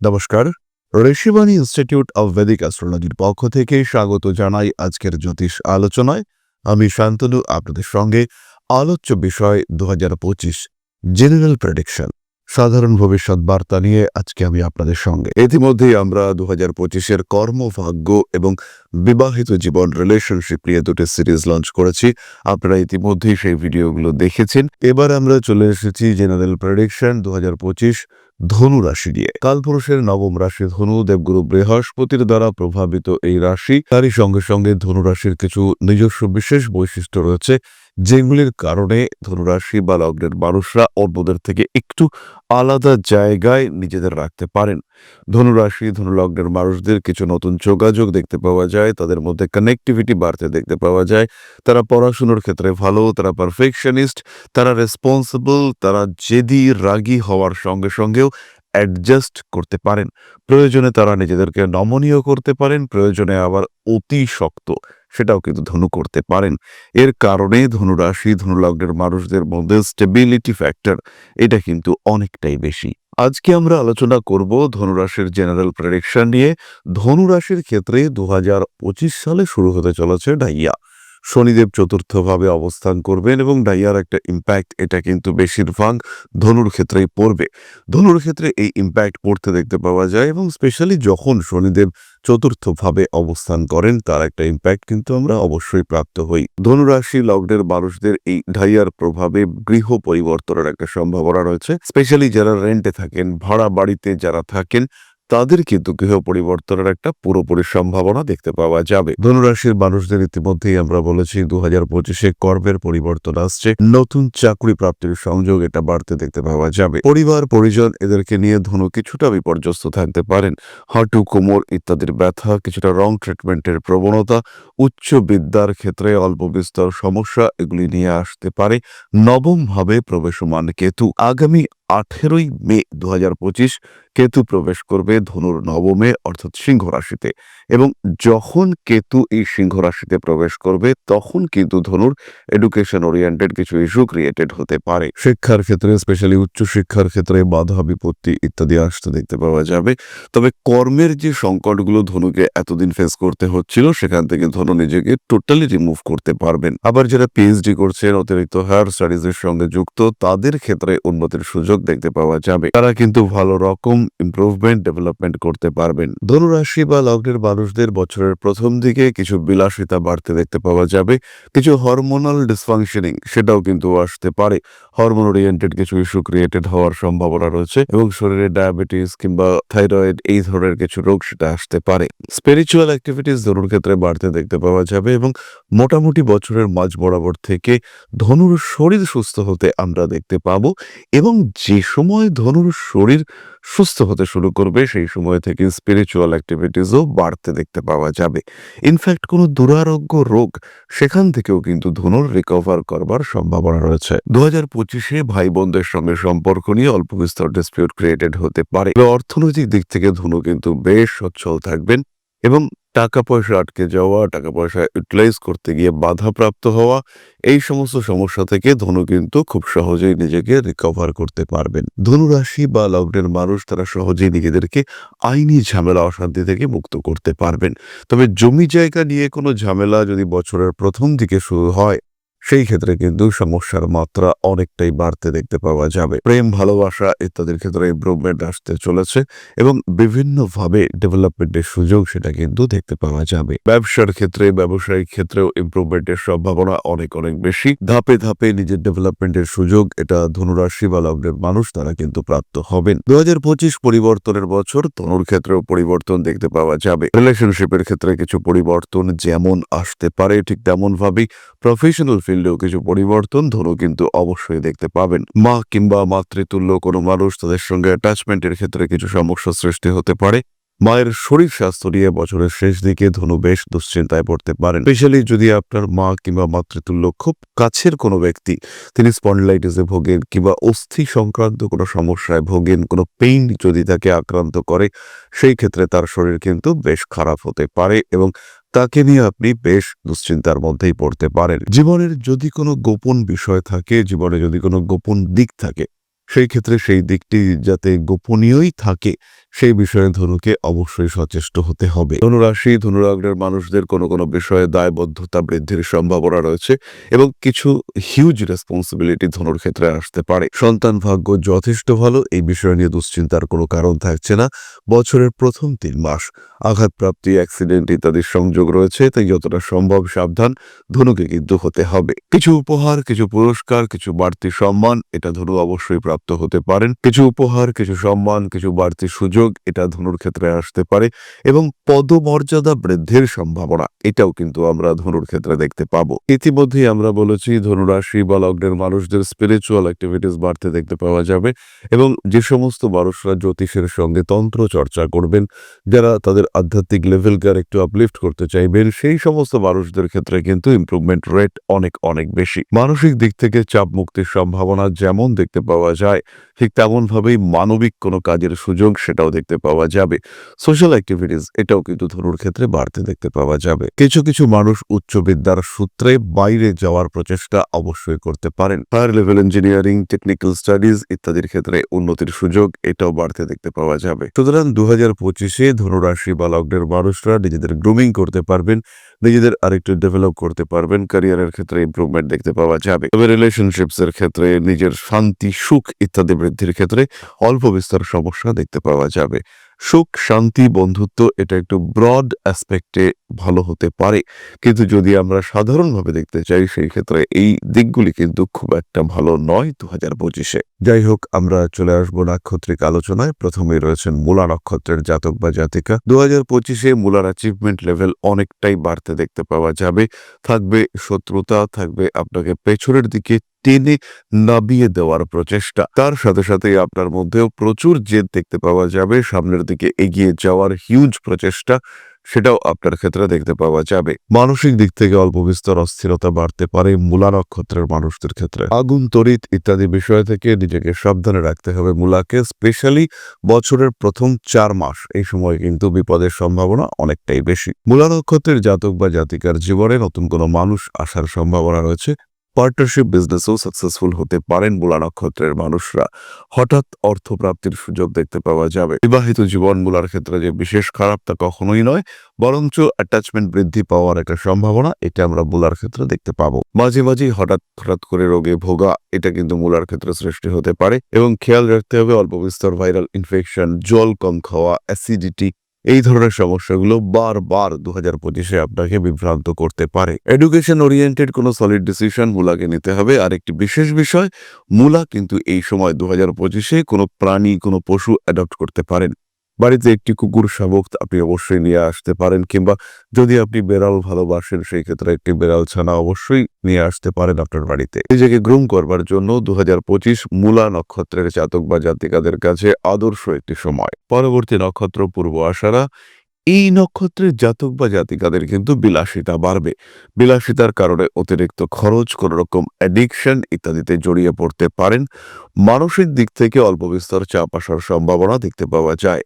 নমস্কার। Rishibani institute of Vedic অ্যাস্ট্রোলজির পক্ষ থেকে স্বাগত জানাই আজকের জ্যোতিষ আলোচনায়। আমি শান্তনু, আপনাদের সঙ্গে আলোচ্য বিষয় দু হাজার পঁচিশ, জেনারেল প্রেডিকশন। সাধারণ ভবিষ্যৎ বার্তা নিয়ে আজকে আমি আপনাদের সঙ্গে। ইতিমধ্যেই আমরা দু হাজার পঁচিশের কর্মভাগ্য এবং বিবাহিত জীবন রিলেশনশিপ নিয়ে দুটি সিরিজ লঞ্চ করেছি। আপনারা ইতিমধ্যেই সেই ভিডিওগুলো দেখেছেন। এবার আমরা চলে এসেছি জেনারেল প্রেডিকশন দু হাজার পঁচিশ ধনু রাশি নিয়ে। কালপুরুষের নবম রাশি ধনু, দেবগুরু বৃহস্পতির দ্বারা প্রভাবিত এই রাশি। তারই সঙ্গে সঙ্গে ধনু রাশির কিছু নিজস্ব বিশেষ বৈশিষ্ট্য রয়েছে। যেগুলির কারণে ধনুরাশি বা লগ্নের মানুষরা অন্যদের থেকে একটু আলাদা জায়গায় নিজেদের রাখতে পারেন। ধনুরাশি, ধনুলগ্নের মানুষদের কিছু নতুন যোগাযোগ দেখতে পাওয়া যায়, তাদের মধ্যে কানেক্টিভিটি বাড়তে দেখতে পাওয়া যায়। তারা পড়াশুনোর ক্ষেত্রে ভালো, তারা পারফেকশনিস্ট তারা রেসপন্সিবল তারা জেদি, রাগী হওয়ার সঙ্গে সঙ্গেও অ্যাডজাস্ট করতে পারেন। প্রয়োজনে তারা নিজেদেরকে নমনীয় করতে পারেন, প্রয়োজনে আবার অতি শক্ত সেটাও কিন্তু ধনু করতে পারেন। এর কারণে ধনুরাশি, ধনুলগ্নের মানুষদের মধ্যে স্টেবিলিটি ফ্যাক্টর এটা কিন্তু অনেকটাই বেশি। আজকে আমরা আলোচনা করব ধনুরাশির জেনারেল প্রেডিকশন নিয়ে। ধনুরাশির ক্ষেত্রে দু হাজার পঁচিশ সালে শুরু হতে চলেছে ডাইয়া। শনিদেব চতুর্থভাবে অবস্থান করবেন এবং ডাইয়ার একটা ইম্প্যাক্ট এটা কিন্তু বেশিরভাগ ধনুর ক্ষেত্রেই পড়বে। ধনুর ক্ষেত্রে এই ইম্প্যাক্ট পড়তে দেখতে পাওয়া যায় এবং স্পেশালি যখন শনিদেব চতুর্থভাবে অবস্থান করেন, তার একটা ইম্প্যাক্ট কিন্তু আমরা অবশ্যই প্রাপ্ত হই। ধনুরাশি লগ্নের মানুষদের এই ঢাইয়ার প্রভাবে গৃহ পরিবর্তনের একটা সম্ভাবনা রয়েছে। স্পেশালি যারা রেন্টে থাকেন, ভাড়া বাড়িতে যারা থাকেন তাদের কিন্তু গৃহ পরিবর্তনের একটা পুরোপুরি সম্ভাবনা দেখতে পাওয়া যাবে। ধনুরাশির মানুষদের ইতিমধ্যেই আমরা বলেছি দু হাজার পঁচিশে কর্মের পরিবর্তন আসছে। নতুন চাকরি প্রাপ্তির সংযোগ এটা বাড়তে দেখতে পাওয়া যাবে। পরিবার, পরিজন এদেরকে নিয়ে ধনু কিছুটা বিপর্যস্ত থাকতে পারেন। হাঁটু, কোমর ইত্যাদির ব্যথা, কিছুটা রং ট্রিটমেন্টের প্রবণতা, উচ্চ বিদ্যার ক্ষেত্রে অল্প বিস্তর সমস্যা এগুলি নিয়ে আসতে পারে। নবম ভাবে প্রবেশমান কেতু। আগামী আঠেরোই মে দু পঁচিশ কেতু প্রবেশ করবে ধনুর নবমে, অর্থাৎ সিংহ রাশিতে। এবং যখন কেতু এই সিংহ রাশিতে প্রবেশ করবে, তখন কিন্তু ধনুর এডুকেশন ওরিয়েন্টেড কিছু ইস্যু ক্রিয়েটেড হতে পারে। শিক্ষার ক্ষেত্রে স্পেশালি উচ্চ শিক্ষার ক্ষেত্রে বাধা, বিপত্তি ইত্যাদি আসতে দেখতে পাওয়া যাবে। তবে কর্মের যে সংকটগুলো ধনুকে এতদিন ফেস করতে হচ্ছিল, সেখান থেকে ধনু নিজেকে টোটালি রিমুভ করতে পারবেন। আবার যারা পিএইচডি করছেন, অতিরিক্ত হায়ার স্টাডিজের সঙ্গে যুক্ত, তাদের ক্ষেত্রে উন্নতির সুযোগ দেখতে পাওয়া যাবে। তারা কিন্তু ভালো রকম ইমপ্রুভমেন্ট ডেভেলপমেন্ট করতে পারবেন। ধনুরাশি বা লগ্নের মানুষদের বছরের প্রথম দিকে কিছু বিলাসিতা বাড়তে দেখতে পাওয়া যাবে। কিছু হরমোনাল ডিসফাংশনিং সেটাও কিন্তু আসতে পারে। হরমোন ওরিয়েন্টেড কিছু ইস্যু ক্রিয়েটেড হওয়ার সম্ভাবনা রয়েছে এবং শরীরে ডায়াবেটিস কিংবা থাইরয়েড এই ধরনের কিছু রোগ সেটা আসতে পারে। স্পিরিচুয়াল অ্যাক্টিভিটিস ধনুর ক্ষেত্রে বাড়তে দেখতে পাওয়া যাবে এবং মোটামুটি বছরের মাঝ বরাবর থেকে ধনুর শরীর সুস্থ হতে আমরা দেখতে পাবো এবং যে সময় ধনুর শরীর সুস্থ হতে শুরু করবে, সেই সময় থেকে স্পিরিচুয়াল অ্যাক্টিভিটিসও বাড়তে দেখতে পাওয়া যাবে। ইনফ্যাক্ট কোনো দুরারোগ্য রোগ সেখান থেকেও কিন্তু ধনুর রিকভার করবার সম্ভাবনা রয়েছে। দু হাজার পঁচিশে ভাই বোনদের সঙ্গে সম্পর্ক নিয়ে অল্প বিস্তর ডিসপিউট ক্রিয়েটেড হতে পারে। অর্থনৈতিক দিক থেকে ধনু কিন্তু বেশ সচ্ছল থাকবেন। এবং টাকা পয়সা আটকে যাওয়া টাকা পয়সা ইউটিলাইজ করতে গিয়ে বাধাপ্রাপ্ত হওয়া, এই সমস্ত সমস্যা থেকে ধনু কিন্তু খুব সহজেই নিজেকে রিকভার করতে পারবেন। ধনুরাশি বা লগ্নের মানুষ তারা সহজেই নিজেদেরকে আইনি ঝামেলা, অশান্তি থেকে মুক্ত করতে পারবেন। তবে জমি জায়গা নিয়ে কোনো ঝামেলা যদি বছরের প্রথম দিকে শুরু হয় সেই ক্ষেত্রে কিন্তু সমস্যার মাত্রা অনেকটাই বাড়তে দেখতে পাওয়া যাবে। প্রেম, ভালোবাসা ইত্যাদির ক্ষেত্রে ইমপ্রুভমেন্ট আসতে চলেছে এবং বিভিন্নভাবে ডেভেলপমেন্টের সুযোগ সেটা কিন্তু দেখতে পাওয়া যাবে। ব্যবসার ক্ষেত্রে, ব্যবসায়িক ক্ষেত্রেও ইমপ্রুভমেন্টের সম্ভাবনা অনেক অনেক বেশি। ধাপে ধাপে নিজের ডেভেলপমেন্টের সুযোগ এটা ধনুরাশি বা লগ্নের মানুষ তারা কিন্তু প্রাপ্ত হবেন। দু হাজার পঁচিশ পরিবর্তনের বছর তনুর ক্ষেত্রেও পরিবর্তন দেখতে পাওয়া যাবে। রিলেশনশিপের ক্ষেত্রে কিছু পরিবর্তন যেমন আসতে পারে ঠিক তেমন ভাবেই প্রফেশনাল ফিল্ডেও কিছু পরিবর্তন ধনু কিন্তু অবশ্যই দেখতে পাবেন। মা কিংবা মাতৃতুল্য কোনো মানুষ তাদের সঙ্গে অ্যাটাচমেন্টের ক্ষেত্রে কিছু সমস্যা সৃষ্টি হতে পারে। মায়ের শরীর স্বাস্থ্য নিয়ে বছরের শেষ দিকে ধনু বেশ দুশ্চিন্তায় পড়তে পারেন। স্পেশালি যদি আপনার মা কিংবা মাতৃতুল্য খুব কাছের কোনো ব্যক্তি, তিনি স্পন্ডলাইটিসে ভোগেন কিংবা অস্থি সংক্রান্ত কোনো সমস্যায় ভোগেন, কোনো পেইন যদি তাকে আক্রান্ত করে, সেই ক্ষেত্রে তার শরীর কিন্তু বেশ খারাপ হতে পারে এবং তাকে নিয়ে আপনি বেশ দুশ্চিন্তার মধ্যেই পড়তে পারেন। জীবনের যদি কোনো গোপন বিষয় থাকে, জীবনে যদি কোনো গোপন দিক থাকে সেই ক্ষেত্রে সেই দিকটি যাতে গোপনীয়ই থাকে, সেই বিষয়ে ধনুকে অবশ্যই সচেষ্ট হতে হবে। ধনুরাশি, ধনুরাগ্নের মানুষদের কোনো কোনো বিষয়ে দায়বদ্ধতা বৃদ্ধির সম্ভাবনা রয়েছে এবং কিছু হিউজ রেসপন্সিবিলিটি ধনুর ক্ষেত্রে আসতে পারে। সন্তান ভাগ্য যথেষ্ট ভালো, এই বিষয় নিয়ে দুশ্চিন্তার কোনো কারণ থাকছে না। বছরের প্রথম তিন মাস, আঘাতপ্রাপ্তি অ্যাক্সিডেন্ট ইত্যাদির সংযোগ রয়েছে, তাই যতটা সম্ভব সাবধান ধনুকে কিন্তু হতে হবে। কিছু উপহার, কিছু পুরস্কার, কিছু বাড়তি সম্মান, এটা ধনু অবশ্যই প্রাপ্ত হতে পারেন। কিছু উপহার, কিছু সম্মান, কিছু বাড়তি সুযোগ এটা ধনুর ক্ষেত্রে আসতে পারে এবং পদমর্যাদা বৃদ্ধির সম্ভাবনা এটাও কিন্তু আমরা ধনুর ক্ষেত্রে দেখতে পাবো। ইতিমধ্যেই আমরা বলেছি ধনুরাশি বা লগ্নের মানুষদের স্পিরিচুয়াল অ্যাক্টিভিটিস বাড়তে দেখতে পাওয়া যাবে এবং যে সমস্ত মানুষরা জ্যোতিষের সঙ্গে তন্ত্র চর্চা করবেন, যারা তাদের আধ্যাত্মিক লেভেলকে আর একটু আপলিফট করতে চাইবেন, সেই সমস্ত মানুষদের ক্ষেত্রে কিন্তু ইমপ্রুভমেন্ট রেট অনেক অনেক বেশি। মানসিক দিক থেকে চাপ মুক্তির সম্ভাবনা যেমন দেখতে পাওয়া যায় ঠিক তেমনভাবেই মানবিক কোনো কাজের সুযোগ সেটাও দেখতে পাওয়া যাবে। সোশ্যাল অ্যাক্টিভিটিস এটাও কিন্তু ধনুর ক্ষেত্রে বাড়তে দেখতে পাওয়া যাবে। কিছু কিছু মানুষ উচ্চ বিদ্যার সূত্রে বাইরে যাওয়ার প্রচেষ্টা অবশ্যই করতে পারেন। Higher level engineering technical studies ইত্যাদির ক্ষেত্রে উন্নতির সুযোগ এটাও বাড়তে দেখতে পাওয়া যাবে। সুতরাং দু হাজার পঁচিশে ধনুরাশি বা লগ্নের মানুষরা নিজেদের গ্রুমিং করতে পারবেন, নিজেদের আরেকটু ডেভেলপ করতে পারবেন ক্যারিয়ারের ক্ষেত্রে ইমপ্রুভমেন্ট দেখতে পাওয়া যাবে। তবে রিলেশনশিপস এর ক্ষেত্রে নিজের শান্তি, সুখ ইত্যাদি বৃদ্ধির ক্ষেত্রে অল্প বিস্তর সমস্যা দেখতে পাওয়া যাবে। সুখ, শান্তি, বন্ধুত্ব, এটা একটু ব্রড অ্যাসপেক্টে ভালো হতে পারে। কিন্তু যদি আমরা সাধারণভাবে দেখতে চাই, সেই ক্ষেত্রে এই দিকগুলি কিন্তু খুব একটা ভালো নয় দু হাজার পঁচিশে। যাই হোক, আমরা চলে আসব নাক্ষত্রিক আলোচনায়। প্রথমেই রয়েছেন মূলা নক্ষত্রের জাতক বা জাতিকা। দু হাজার পঁচিশে মূলার অ্যাচিভমেন্ট লেভেল অনেকটাই বাড়তে দেখতে পাওয়া যাবে। থাকবে শত্রুতা, থাকবে আপনাকে পেছনের দিকে টেনে নাবিয়ে দেওয়ার প্রচেষ্টা। তার সাথে সাথে আপনার মধ্যেও প্রচুর জেদ দেখতে পাওয়া যাবে। সামনের দিকে এগিয়ে যাওয়ার হিউজ প্রচেষ্টা, সেটাও আপনার ক্ষেত্রে দেখতে পাওয়া যাবে। মানসিক দিক থেকে অল্প বিস্তর অস্থিরতা বাড়তে পারে মূলা নক্ষত্রের মানুষদের ক্ষেত্রে। আগুন, তড়িৎ ইত্যাদি বিষয় থেকে নিজেকে সাবধানে রাখতে হবে মূলাকে স্পেশালি বছরের প্রথম চার মাস। এই সময় কিন্তু বিপদের সম্ভাবনা অনেকটাই বেশি। মূলা নক্ষত্রের জাতক বা জাতিকার জীবনে নতুন কোনো মানুষ আসার সম্ভাবনা রয়েছে। পার্টনারশিপ বিজনেসও সাকসেসফুল হতে পারেন মূলা নক্ষত্রের মানুষরা। হঠাৎ অর্থপ্রাপ্তির সুযোগ দেখতে পাওয়া যাবে। বিবাহিত জীবন মূলার ক্ষেত্রে যে বিশেষ খারাপ তা কখনোই নয়, বরঞ্চ অ্যাটাচমেন্ট বৃদ্ধি পাওয়ার একটা সম্ভাবনা এটা আমরা মূলার ক্ষেত্রে দেখতে পাবো। মাঝে মাঝেই হঠাৎ হঠাৎ করে রোগে ভোগা, এটা কিন্তু মূলার ক্ষেত্রে সৃষ্টি হতে পারে এবং খেয়াল রাখতে হবে অল্প বিস্তর ভাইরাল ইনফেকশন জল কম খাওয়া অ্যাসিডিটি এই ধরনের সমস্যাগুলো বারবার দু হাজার পঁচিশে আপনাকে বিভ্রান্ত করতে পারে। এডুকেশন ওরিয়েন্টেড কোনো সলিড ডিসিশন মূলাকে নিতে হবে। আর একটি বিশেষ বিষয়, মূলা কিন্তু এই সময় দু হাজার পঁচিশে কোনো প্রাণী, কোনো পশু অ্যাডপ্ট করতে পারেন। বাড়িতে একটি কুকুর শাবক আপনি অবশ্যই নিয়ে আসতে পারেন কিংবা যদি আপনি বেড়াল ভালোবাসেন, সেই ক্ষেত্রে একটি বেড়াল ছানা অবশ্যই নিয়ে আসতে পারেন আপনার বাড়িতে। নিজেকে গ্রুম করবার জন্য দু হাজার পঁচিশ মূলা নক্ষত্রের জাতক বা জাতিকাদের কাছে আদর্শ একটি সময়। পরবর্তী নক্ষত্র পূর্ব আষাঢ়া এই নক্ষত্রের জাতক বা জাতিকাদের কিন্তু বিলাসিতা বাড়বে। বিলাসিতার কারণে অতিরিক্ত খরচ কোন রকম অ্যাডিকশন ইত্যাদিতে জড়িয়ে পড়তে পারেন। মানসিক দিক থেকে অল্প বিস্তর চাপ আসার সম্ভাবনা দেখতে পাওয়া যায়।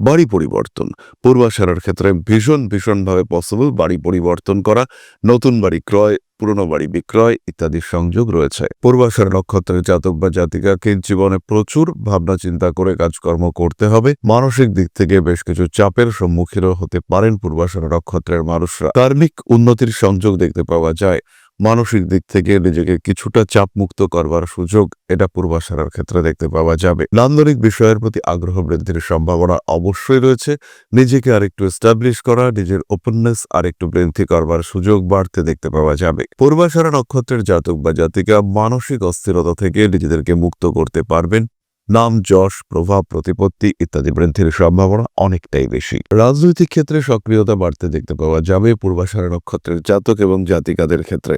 বাড়ি পরিবর্তন, পূর্বাশারার ক্ষেত্রে ভীষণ ভীষণভাবে পসিবল বাড়ি পরিবর্তন করা, নতুন বাড়ি ক্রয় পুরনো বাড়ি বিক্রয় ইত্যাদির সংযোগ রয়েছে। পূর্বাশার নক্ষত্রের জাতক বা জাতিকাকে জীবনে প্রচুর ভাবনা চিন্তা করে কাজকর্ম করতে হবে। মানসিক দিক থেকে বেশ কিছু চাপের সম্মুখীনও হতে পারেন পূর্বাশার নক্ষত্রের মানুষরা। ধার্মিক উন্নতির সংযোগ দেখতে পাওয়া যায়। মানসিক দিক থেকে নিজেকে কিছুটা চাপমুক্ত করবার সুযোগ এটা পূর্বাশারার ক্ষেত্রে দেখতে পাওয়া যাবে। নান্দনিক বিষয়ের প্রতি আগ্রহ বৃদ্ধির সম্ভাবনা অবশ্যই রয়েছে। নিজেকে আরেকটু এস্টাবলিশ করা, নিজের ওপেননেস আরেকটু বৃদ্ধি করবার সুযোগ বাড়তে দেখতে পাওয়া যাবে। পূর্বাশারা নক্ষত্রের জাতক বা জাতিকা মানসিক অস্থিরতা থেকে নিজেদেরকে মুক্ত করতে পারবেন। নাম, যশ, প্রভাব, প্রতিপত্তি ইত্যাদি বৃদ্ধির সম্ভাবনা অনেকটাই বেশি। রাজনৈতিক ক্ষেত্রে সক্রিয়তা বাড়তে দেখতে পাওয়া যাবে পূর্বাশারা নক্ষত্রের জাতক এবং জাতিকাদের ক্ষেত্রে।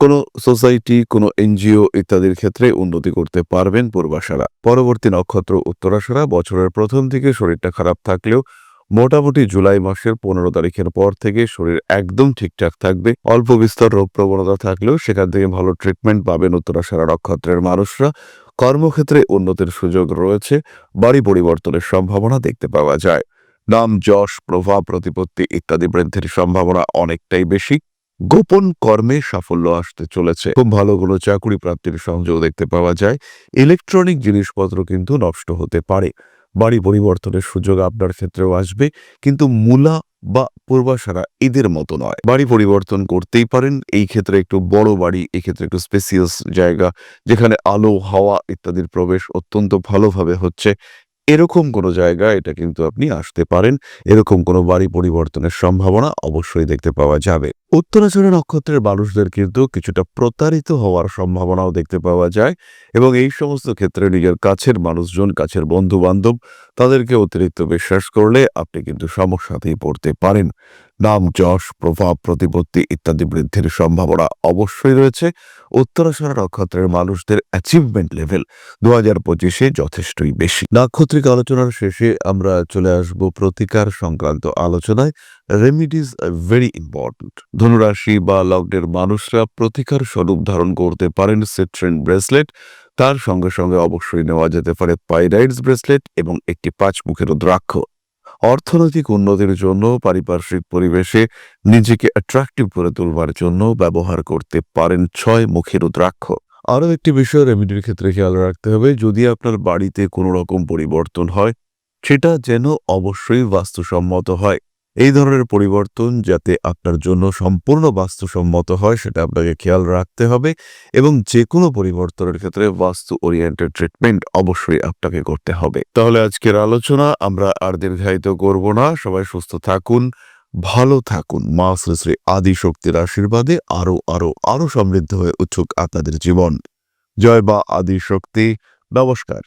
কোনো সোসাইটি, কোনো এনজিও ইত্যাদির ক্ষেত্রে উন্নতি করতে পারবেন পূর্বাশারা। পরবর্তী নক্ষত্র উত্তরাশারা বছরের প্রথম থেকে শরীরটা খারাপ থাকলেও মোটামুটি জুলাই মাসের পনেরো তারিখের পর থেকে শরীর একদম ঠিকঠাক থাকবে। অল্প বিস্তর রোগ প্রবণতা থাকলেও সেখান থেকে ভালো ট্রিটমেন্ট পাবেন উত্তরাশারা নক্ষত্রের মানুষরা। কর্মক্ষেত্রে উন্নতির সুযোগ রয়েছে, বাড়ি পরিবর্তনের সম্ভাবনা দেখতে পাওয়া যায়। নাম, যশ, প্রভাব, প্রতিপত্তি ইত্যাদি বৃদ্ধির সম্ভাবনা অনেকটাই বেশি। গোপন কর্মে সাফল্য আসতে চলেছে। খুব ভালো কোনো চাকরি প্রাপ্তির সংযোগ দেখতে পাওয়া যায়। ইলেকট্রনিক জিনিসপত্র কিন্তু নষ্ট হতে পারে। বাড়ি পরিবর্তনের সুযোগ আপনার ক্ষেত্রেও আসবে, কিন্তু মূলা বা পূর্বাশারা এদের মতো নয়। বাড়ি পরিবর্তন করতেই পারেন, এই ক্ষেত্রে একটু বড় বাড়ি এক্ষেত্রে ক্ষেত্রে একটু স্পেসিয়াস জায়গা, যেখানে আলো, হাওয়া ইত্যাদির প্রবেশ অত্যন্ত ভালোভাবে হচ্ছে। এরকম কোনো জায়গা এটা কিন্তু আপনি আসতে পারেন। এরকম কোনো বাড়ি পরিবর্তনের সম্ভাবনা অবশ্যই দেখতে পাওয়া যাবে। উত্তরাচরণ নক্ষত্রের মানুষদের কিন্তু কিছুটা প্রতারিত হওয়ার সম্ভাবনাও দেখতে পাওয়া যায় এবং এই সমস্ত ক্ষেত্রে নিজের কাছের মানুষজন, কাছের বন্ধু বান্ধব তাদেরকে অতিরিক্ত বিশ্বাস করলে আপনি কিন্তু সমস্যাতেই পড়তে পারেন। নাম, যশ, প্রভাব, প্রতিপত্তি ইত্যাদি বৃদ্ধির সম্ভাবনা অবশ্যই রয়েছে। উত্তরাশারা নক্ষত্রের মানুষদের অ্যাচিভমেন্ট লেভেল দু হাজার পঁচিশে যথেষ্টই বেশি। নাক্ষত্রিক আলোচনার শেষে আমরা চলে আসব প্রতিকার সংক্রান্ত আলোচনায়। রেমিডিজ ভেরি ইম্পর্ট্যান্ট ধনুরাশি বা লগ্নের মানুষরা প্রতিকার স্বরূপ ধারণ করতে পারেন সিট্রেন ব্রেসলেট তার সঙ্গে সঙ্গে অবশ্যই নেওয়া যেতে পারে পাইরাইডস ব্রেসলেট এবং একটি পাঁচ মুখের রুদ্রাক্ষ অর্থনৈতিক উন্নতির জন্য, পারিপার্শ্বিক পরিবেশে নিজেকে অ্যাট্রাকটিভ করে তুলবার জন্য ব্যবহার করতে পারেন ছয় মুখের রুদ্রাক্ষ। আরও একটি বিষয় রেমিডির ক্ষেত্রে খেয়াল রাখতে হবে, যদি আপনার বাড়িতে কোনো রকম পরিবর্তন হয়, সেটা যেন অবশ্যই বাস্তুসম্মত হয়। এই ধরনের পরিবর্তন যাতে আপনার জন্য সম্পূর্ণ বাস্তুসম্মত হয়, সেটা আপনাকে খেয়াল রাখতে হবে এবং যে কোনো পরিবর্তনের ক্ষেত্রে বাস্তু ওরিয়েন্টেড ট্রিটমেন্ট অবশ্যই আপনাকে করতে হবে। তাহলে আজকের আলোচনা আমরা আর দীর্ঘায়িত করব না। সবাই সুস্থ থাকুন, ভালো থাকুন। মা শ্রী শ্রী আদি শক্তির আশীর্বাদে আরও আরও আরও সমৃদ্ধ হয়ে উঠুক আপনাদের জীবন। জয় বা আদি শক্তি নমস্কার।